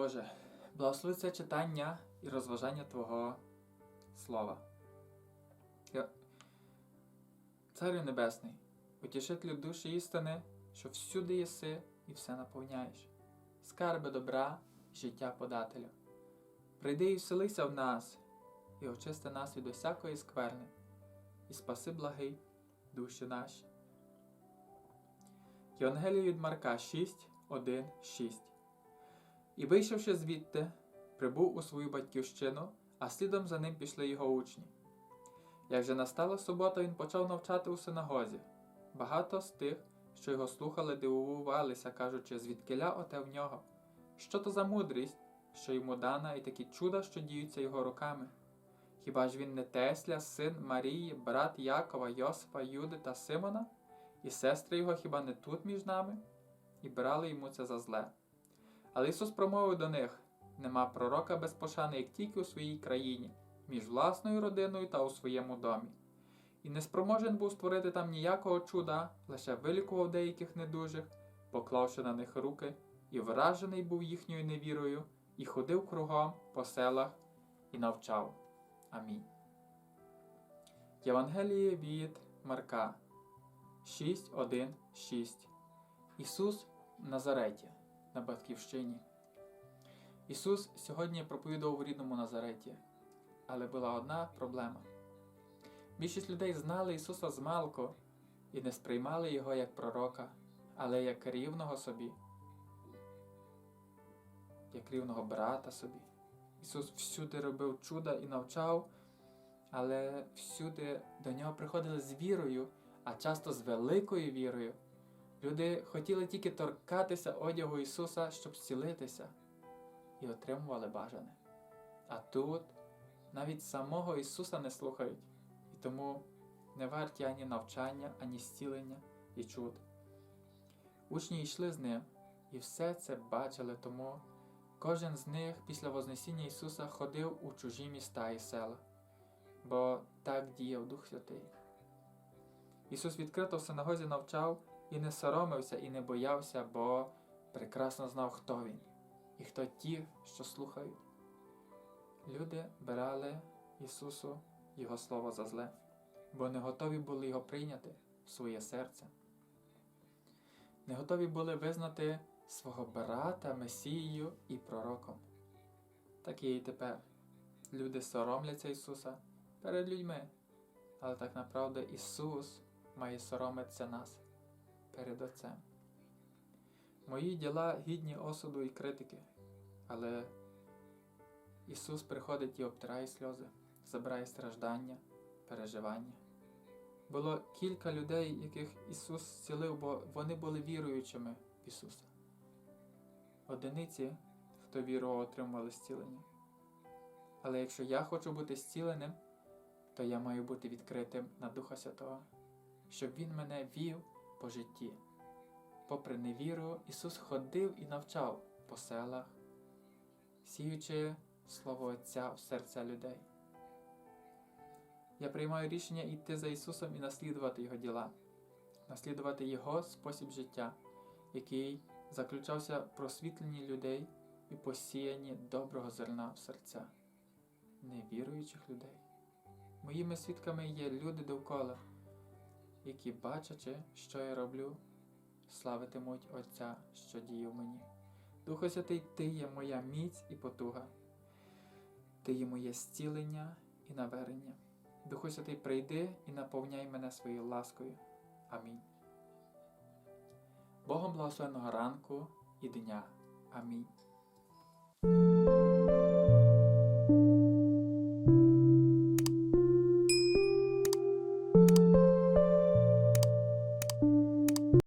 Боже, благослови це читання і розважання Твого Слова. Царю Небесний, утішителю душі істини, що всюди єси і все наповняєш, скарби добра і життя подателю. Прийди і вселися в нас, і очисти нас від усякої скверни, і спаси благий душі наші. Євангелія від Марка 6, 1, 6 І вийшовши звідти, прибув у свою батьківщину, а слідом за ним пішли його учні. Як же настала субота, він почав навчати у синагозі. Багато з тих, що його слухали, дивувалися, кажучи, звідкиля оте в нього. Що то за мудрість, що йому дана, і такі чуда, що діються його руками? Хіба ж він не Тесля, син Марії, брат Якова, Йосипа, Юди та Симона? І сестри його хіба не тут між нами? І брали йому це за зле. Але Ісус промовив до них нема пророка без пошани, як тільки у своїй країні, між власною родиною та у своєму домі. І не спроможен був створити там ніякого чуда, лише вилікував деяких недужих, поклавши на них руки, і вражений був їхньою невірою, і ходив кругом по селах і навчав. Амінь. Євангеліє від Марка 6.1.6 Ісус в Назареті на Батьківщині. Ісус сьогодні проповідував у рідному Назареті, але була одна проблема. Більшість людей знали Ісуса змалку і не сприймали Його як пророка, але як рівного собі, як рівного брата собі. Ісус всюди робив чуда і навчав, але всюди до нього приходили з вірою, а часто з великою вірою. Люди хотіли тільки торкатися одягу Ісуса, щоб зцілитися, і отримували бажане. А тут навіть самого Ісуса не слухають, і тому не варті ані навчання, ані зцілення і чуд. Учні йшли з ним, і все це бачили, тому кожен з них після Вознесіння Ісуса ходив у чужі міста і села, бо так діяв Дух Святий. Ісус відкрито в синагозі навчав і не соромився, і не боявся, бо прекрасно знав, хто він і хто ті, що слухають. Люди брали Ісусу Його Слово за зле, бо не готові були Його прийняти в своє серце. Не готові були визнати свого брата Месією і пророком. Так є і тепер. Люди соромляться Ісуса перед людьми, але так направду Ісус має соромитися нас перед Отцем. Мої діла гідні осуду і критики, але Ісус приходить і обтирає сльози, забирає страждання, переживання. Було кілька людей, яких Ісус зцілив, бо вони були віруючими в Ісуса. Одиниці, хто вірував, отримували зцілення. Але якщо я хочу бути зціленим, то я маю бути відкритим на Духа Святого, щоб Він мене вів по житті. Попри невіру, Ісус ходив і навчав по селах, сіючи Слово Отця в серця людей. Я приймаю рішення йти за Ісусом і наслідувати Його діла, наслідувати Його спосіб життя, який заключався в просвітленні людей і посіянні доброго зерна в серця, невіруючих людей. Моїми свідками є люди довкола, які, бачачи, що я роблю, славитимуть Отця, що діє в мені. Духу Святий, Ти є моя міць і потуга, Ти є моє зцілення і навернення. Духу Святий, прийди і наповняй мене своєю ласкою. Амінь. Богом благословеного ранку і дня. Амінь.